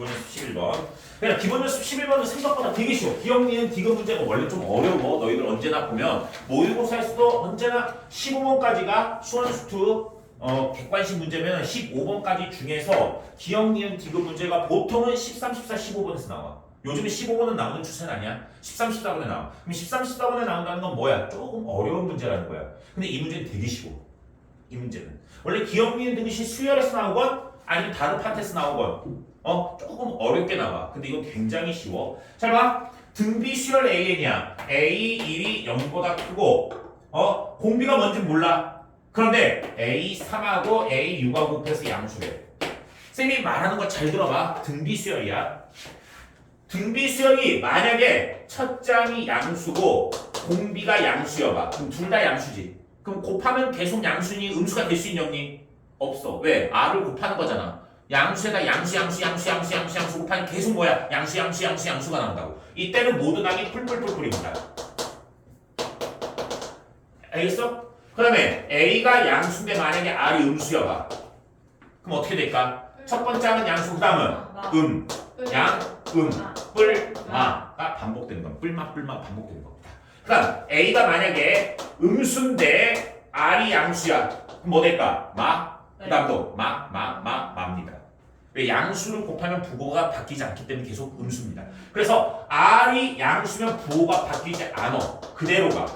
기본 연습 11번. 그냥 기본 연습 11번은 생각보다 되게 쉬워. 기억 니은 디귿 문제가 원래 좀 어려워. 너희들 언제나 보면 모의고사에서도 언제나 15번까지가 수원수투 어, 객관식 문제면 15번까지 중에서 기억 니은 디귿 문제가 보통은 13, 14, 15번에서 나와. 요즘에 15번은 나오는 추세는 아니야. 13, 14번에 나와. 그럼 13, 14번에 나온다는 건 뭐야? 조금 어려운 문제라는 거야. 근데 이 문제는 되게 쉬워. 이 문제는. 원래 기억 니은 등시 수열에서 나오건 아니면 다른 파트에서 나오건 어 조금 어렵게 나와. 근데 이건 굉장히 쉬워. 잘 봐. 등비 수열 AN이야. A1이 0보다 크고 어 공비가 뭔지 몰라. 그런데 A3하고 A6하고 곱해서 양수래. 쌤이 말하는 거 잘 들어봐. 등비 수열이야. 등비 수열이 만약에 첫 장이 양수고 공비가 양수여봐. 그럼 둘 다 양수지. 그럼 곱하면 계속 양수니 음수가 될 수 있니 없니? 없어. 왜? r을 곱하는 거잖아. 양수에다 양수 양수 양수 양수 양수 양수 곱하면 계속 뭐야? 양수 양수 양수 양수가 나온다고. 이때는 모든 항이 풀풀풀풀입니다. 알겠어? 그다음에 a가 양수인데 만약에 r이 음수여봐. 그럼 어떻게 될까? 첫 번째 항은 양수, 그 다음은 음, 양, 음, 뿔, 마가 반복되는 겁니다. 뿔마, 뿔마 반복되는 겁니다. 그다음 a가 만약에 음수인데 r이 양수야. 그럼 뭐 될까? 마, 그 다음도 마, 마, 마, 마입니다. 왜 양수를 곱하면 부호가 바뀌지 않기 때문에 계속 음수입니다. 그래서 r이 양수면 부호가 바뀌지 않아. 그대로가.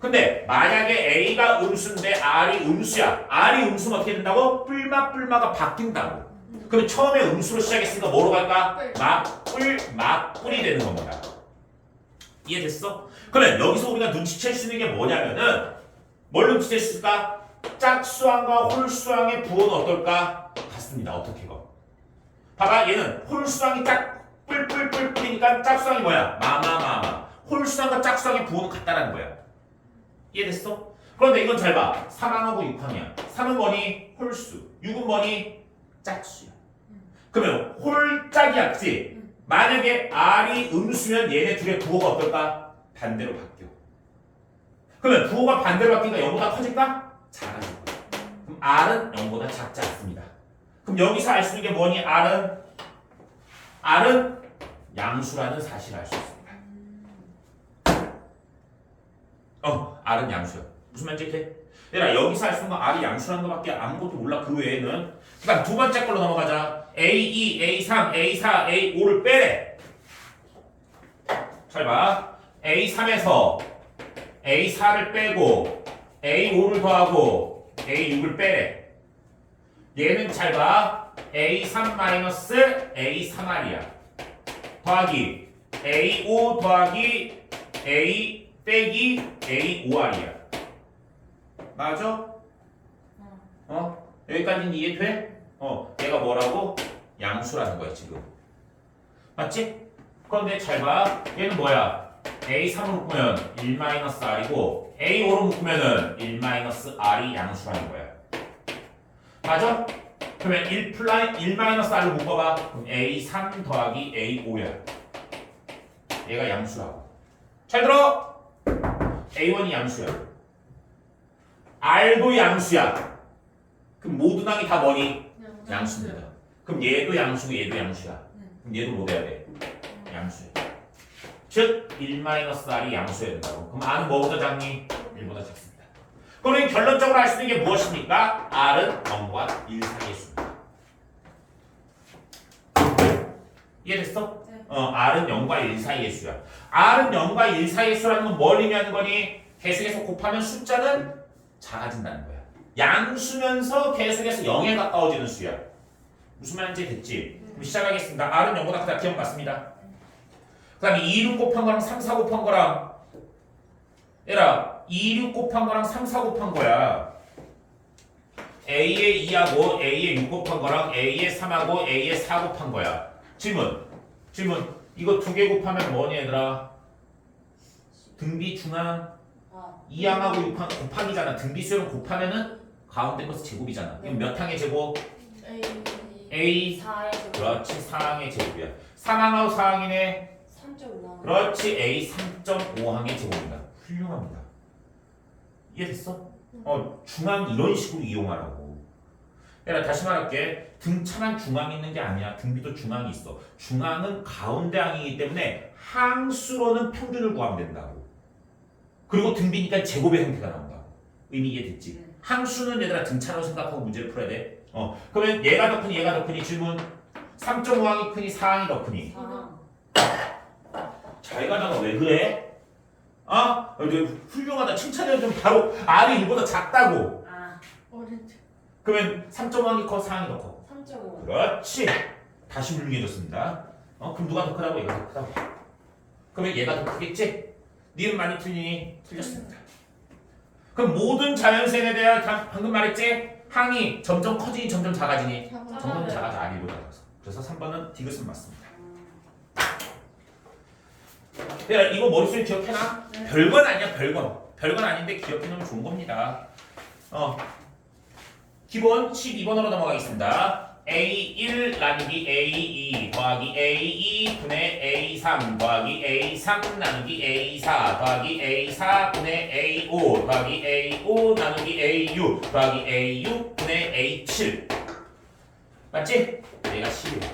근데 만약에 a가 음수인데 r이 음수야. r이 음수면 어떻게 된다고? 뿔마, 뿔마가 바뀐다고. 그럼 처음에 음수로 시작했으니까 뭐로 갈까? 뿔. 마, 뿔, 마, 뿔이 되는 겁니다. 이해됐어? 그러면 여기서 우리가 눈치챌 수 있는 게 뭐냐면은 뭘 눈치챌 수 있을까? 짝수항과 홀수항의 부호는 어떨까? 같습니다. 어떻게 가? 봐봐 얘는 홀수항이 짝 뿔뿔뿔 뿔이니까 짝수항이 뭐야? 마마마마 홀수항과 짝수항의 부호는 같다라는 거야. 이해됐어? 그런데 이건 잘 봐. 3항하고 6항이야. 3은 뭐니? 홀수. 6은 뭐니? 짝수야. 그러면 홀짝이야, 그치? 만약에 R이 음수면 얘네 둘의 부호가 어떨까? 반대로 바뀌어. 그러면 부호가 반대로 바뀌니까 0보다 커질까? 작아질 거야. 그럼 R은 0보다 작지 않습니다. 그럼 여기서 알 수 있는 게 뭐니? R은 R은 양수라는 사실을 알 수 있습니다. 어, R은 양수야. 무슨 말인지 이렇게? 얘들아 여기서 알 수 있는 건 R이 양수라는 것밖에 아무것도 몰라. 그 외에는. 그다음 두 번째 걸로 넘어가자. A2, A3, A4, A5를 빼래. 잘 봐. A3에서 A4를 빼고 A5를 더하고 A6을 빼래. 얘는 잘 봐. A3 마이너스 A3R이야. 더하기 A5 더하기 A 빼기 A5R이야. 맞아? 어? 여기까지는 이해돼? 어, 얘가 뭐라고? 양수라는 거야, 지금. 맞지? 그런데 잘 봐. 얘는 뭐야? A3으로 묶으면 1-R이고 A5로 묶으면 은 1-R이 양수라는 거야. 맞아? 그러면 1 플라이 1-R로 묶어봐. 그럼 A3 더하기 A5야. 얘가 양수라고. 잘 들어! A1이 양수야. R도 양수야. 그럼 모든 항이 다 뭐니? 양수입니다. 그럼 얘도 양수고 얘도 양수야. 그럼 얘도 뭐 돼야 돼? 양수야. 즉 1-R이 양수여야 된다고. 그럼 R은 뭐보다 작니? 1보다 작습니다. 그러면 결론적으로 알수 있는 게 무엇입니까? R은 0과 1 사이의 수입니다. 이해됐어? 네. 어, R은 0과 1 사이의 수야. R은 0과 1 사이의 수라는 건 뭘 의미하는 거니? 계속해서 곱하면 숫자는 작아진다는 거야. 양수면서 계속해서 0에 가까워지는 수야. 무슨 말인지 됐지? 그럼 시작하겠습니다. R은 0보다 크다. 기억 맞습니다. 그 다음에 2, 6 곱한 거랑 3, 4 곱한 거랑 얘라 2, 6 곱한 거랑 3, 4 곱한 거야. A에 2하고 A에 6 곱한 거랑 A에 3하고 A에 4 곱한 거야. 질문. 질문. 이거 두 개 곱하면 뭐니 얘들아? 등비 중앙 아, 2항하고 6항 곱하기잖아. 등비 수열은 곱하면은 가운데 것은 제곱이잖아. 그럼 몇 항의 제곱? A A 4에서 그렇지 4항의 제곱이야. 3항하고 4항이네. 3.5 그렇지 A 3.5항의 제곱입니다. 훌륭합니다. 이해됐어? 어 중앙 이런 식으로 이용하라고. 내가 다시 말할게. 등차만 중앙이 있는 게 아니야. 등비도 중앙이 있어. 중앙은 가운데 항이기 때문에 항수로는 평균을 구하면 된다고. 그리고 등비니까 제곱의 형태가 나온다고. 의미 이해됐지? 네. 항수는 얘들아 등차로 생각하고 문제를 풀어야 돼. 어, 그러면 얘가 더 크니 얘가 더 크니 질문 3.5항이 크니 4항이 더 크니 아, 잘 가다가 왜 그래? 어? 이제 훌륭하다 칭찬해주면 바로 R이 1보다 작다고 아, 오렌지. 그러면 3.5항이 커 4항이 더 커. 3.5. 그렇지. 다시 훌륭해졌습니다. 어, 그럼 누가 더 크다고? 얘가 더 크다고. 그러면 얘가 더 크겠지? 니은 많이 틀리니 틀렸습니다. 그럼 모든 자연세에 대한 다- 방금 말했지? 항이 점점 커지니 점점 작아지니 작아. 점점 작아져 R이보다 작아서. 그래서 3번은 디귿은 맞습니다. 얘들아 이거 머릿속에 기억해놔? 네. 별건 아니야 별건. 별건 아닌데 기억해놓으면 좋은 겁니다. 어. 기본 12번으로 넘어가겠습니다. A1 나누기 A2 더하기 A2 분의 A3 더하기 A3 나누기 A4 더하기 A4 분의 A5 더하기 A5 나누기 A6 더하기 A6 분의 A7 맞지? 얘가 10이야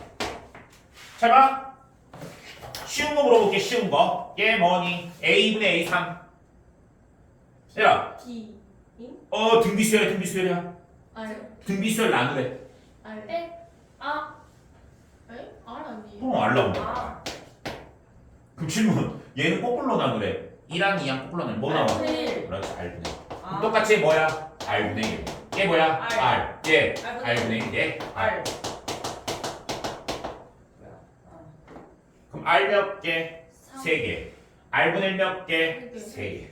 잘 봐. 쉬운 거 물어볼게 쉬운 거. 얘 뭐니? A분의 A3 얘라 D. 어 등비수열이야 등비수열이야 R. 등비수열 나누래 R. 에? 아, 에? R 아니에요? 어 알라온다 아. 그럼 질문 얘는 거꾸로 나누래 2랑 2랑 거꾸로 나누래 뭐 나와? R. 그렇지 R분의 아. 똑같이 뭐야? R분의 1. 얘 뭐야? R. R. 얘 R분의 R분의 1. 얘 R. R. 뭐야? 아. 그럼 R 몇 개? 삼. 3개. R분의 1 몇 개? 세 3개.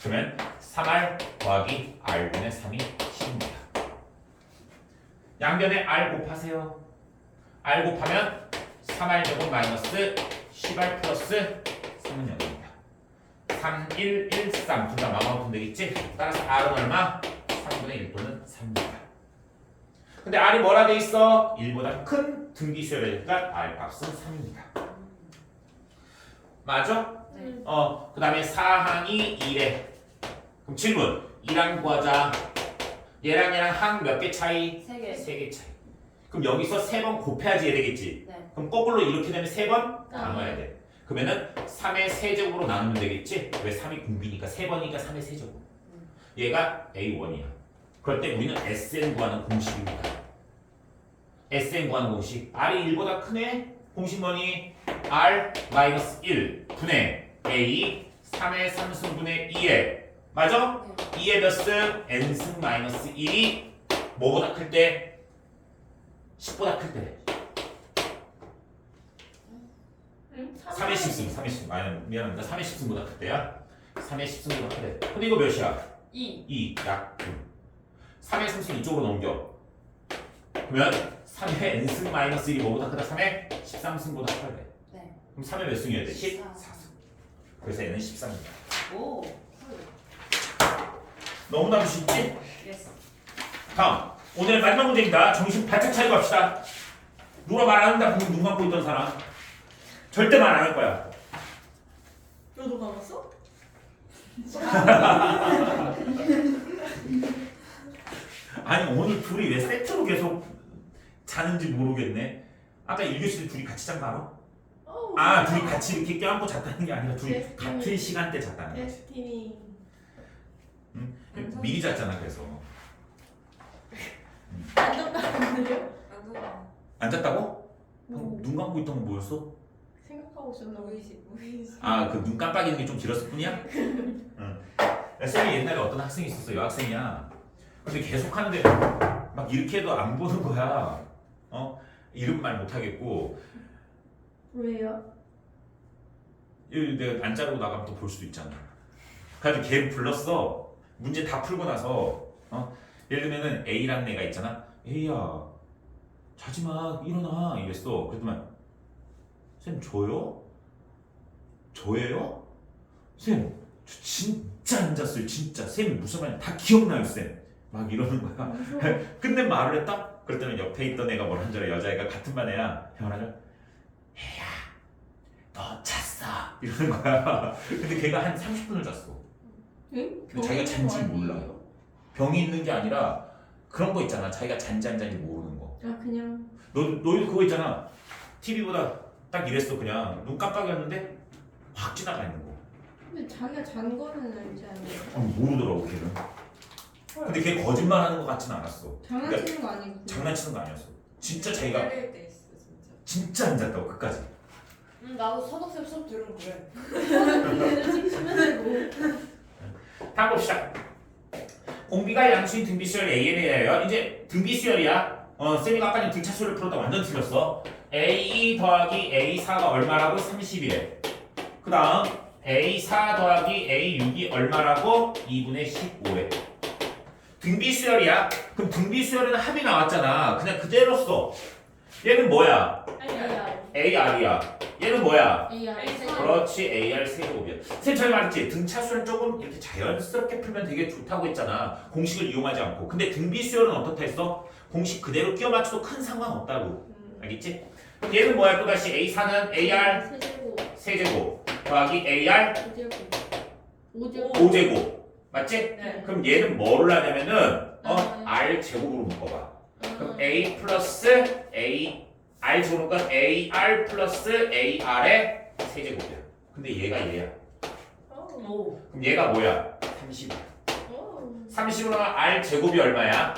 그러면 3R 더하기 R분의 3이 10입니다. 양변에 R 곱하세요. R 곱하면 3R 제곱 마이너스 10R 플러스 3은 0입니다. 3, 1, 1, 3. 둘 다 마감하면 되겠지? 따라서 R은 얼마? 3분의 1 또는 3입니다. 근데 R이 뭐라 돼 있어? 1보다 큰 등기수열이니까 R 값은 3입니다. 맞아? 네. 어, 그 다음에 사항이 2래. 그럼 질문. 2랑 구하자. 얘랑 얘랑 항 몇 개 차이? 세 개. 3개 차이. 그럼 여기서 3번 곱해야지 얘 되겠지. 네. 그럼 거꾸로 이렇게 되면 3번 아. 나눠야 돼. 그러면은 3의 세제곱으로 나누면 되겠지? 왜 3이 공비니까 3번이니까 3의 세제곱. 얘가 A1이야. 그럴 때 우리는 SN 구하는 공식입니다. SN 구하는 공식. R이 1보다 크네? 공식 뭐니? R 마이너스 1 분의 A 3의 3승분의 2에 맞아? 2의 몇 승? N승 마이너스 1이 뭐보다 클 때? 10보다 클 때. 응? 3의 10승, 3의 10승. 아니, 미안합니다. 3의 10승보다 클 때야. 3의 10승보다 클 때. 근데 이거 몇이야? 2. 2, 약분. 3의 3승 이쪽으로 넘겨. 그러면 3의 n승 마이너스 1이 뭐보다 크다? 3의 13승보다 커야 돼. 네. 그럼 3의 몇 승이어야 돼? 14. 14승. 그래서 얘는 13입니다. 오. 너무나도 쉽지? 예스. 다음. 오늘 마지막 문제입니다. 정신 바짝 차리고 합시다. 누가 말 안 한다 방금 눈 감고 있던 사람. 절대 말 안 할 거야. 너도 감았어? 아니 오늘 둘이 왜 세트로 계속 자는지 모르겠네. 아까 1교시 때 둘이 같이 잔 거 알아? 어. 아 둘이 같이 이렇게 껴안고 잤다는 게 아니라 둘이 네. 같은 시간대 잤다는 거지. 데스티니. 응? 미리 잤잖아 그래서. 완전 다른데요? 나도 안 잤다고? 뭐눈 감고 있던 건 뭐였어? 생각하고 있었나 보지. 무의식 무의식. 아 그 눈 깜빡이는 게 좀 길었을 뿐이야? 응. 쌤이 옛날에 어떤 학생이 있었어 여학생이야. 근데 계속 하는데 막 이렇게 해도 안 보는 거야. 어? 이름 말 못하겠고 왜요? 이 내가 안 자르고 나가면 또 볼 수도 있잖아. 그래가지고 걔 불렀어. 문제 다 풀고 나서 어? 예를 들면은 A라는 애가 있잖아. A야 자지 마 일어나 이랬어. 그랬더만 쌤 저요? 저예요? 쌤 저 진짜 안 잤어요 진짜 쌤이 무슨 말인지 다 기억나요 쌤. 막 이러는 거야. 근데 말을 했다? 그랬더니 옆에 있던 애가 뭐라 하는 줄 알아? 여자애가 같은 반 애야. 형을 하죠. 애야, 너 잤어. 이러는 거야. 근데 걔가 한 30분을 잤어. 응? 근데 자기가 잔지 몰라. 병이 있는 게 아니라 그런 거 있잖아. 자기가 잔지 안 잔지 모르는 거. 아 그냥 너 너희도 그거 있잖아. TV보다 딱 이랬어 그냥 눈 깜빡이었는데 확 지나가 있는 거. 근데 자기가 잔 거는 알지 않아요? 모르더라고 걔는. 근데 걔 거짓말하는 것 같진 않았어. 장난치는 거 아니고 장난치는 거 아니었어. 진짜 자기가 때릴 때 있어 진짜. 진짜 안 잤다고 끝까지. 응 나도 서덕쌤 수업 들으면 그래. 다음 봅시다. 공비가 양수인 등비수열 AN이에요. 이제 등비수열이야. 어, 쌤이가 아까 전 등차수를 풀었다 완전 틀렸어. A 더하기 A4가 얼마라고? 30이래. 그 다음 A4 더하기 A6이 얼마라고? 2분의 15래. 등비수열이야. 그럼 등비수열은 합이 나왔잖아. 그냥 그대로 써. 얘는 뭐야? AR이야. 얘는 뭐야? AR 그렇지 AR 세제곱이야. 쌤 전에 말했지 등차수는 조금 이렇게 자연스럽게 풀면 되게 좋다고 했잖아. 공식을 이용하지 않고. 근데 등비수열은 어떻다 했어? 공식 그대로 끼워 맞춰도 큰 상관 없다고. 음. 알겠지? 얘는 뭐야 또 다시 A4는 AR 세제곱 세제곱 더하기 AR 오제곱 오제곱 5제곱 맞지? 네. 그럼 얘는 뭐를 하냐면은 어 음. R 제곱으로 묶어봐. 그럼 음. A 플러스 A R 제곱 건 AR 플러스 AR의 세제곱이야. 근데 얘가 얘야. 오. 그럼 얘가 뭐야? 30 이야. 오. 30으로 R 제곱이 얼마야?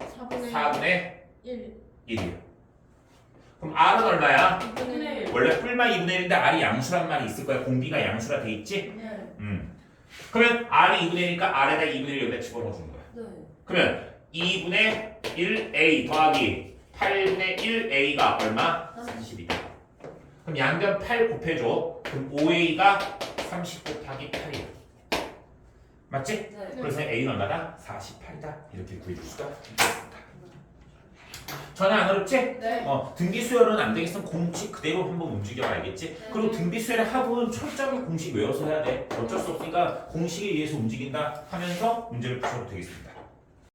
4분의 4분의 1 1이야. 그럼 R은 얼마야? 2분의 1 원래 뿔만 2분의 1인데 R이 양수란 말이 있을 거야. 공비가 양수라 돼 있지? 네. 음. 그러면 R이 2분의 1이니까 R에다 2분의 1 여기다 집어넣어 주는 거야. 네. 그러면 2분의 1A 더하기 8분의 1A가 얼마? 30이다. 그럼 양변 8 곱해줘. 그럼 5A가 30 곱하기 8이야. 맞지? 네. 그래서 A는 얼마다? 48이다. 이렇게 구해줄 수가 있습니다. 전혀 안 어렵지? 네. 어, 등비수열은 안 되겠으면 공식 그대로 한번 움직여라 알겠지? 네. 그리고 등비수열의 합은 철저하게 공식 외워서 해야 돼. 어쩔 수 없으니까 공식에 의해서 움직인다 하면서 문제를 푸셔도 되겠습니다.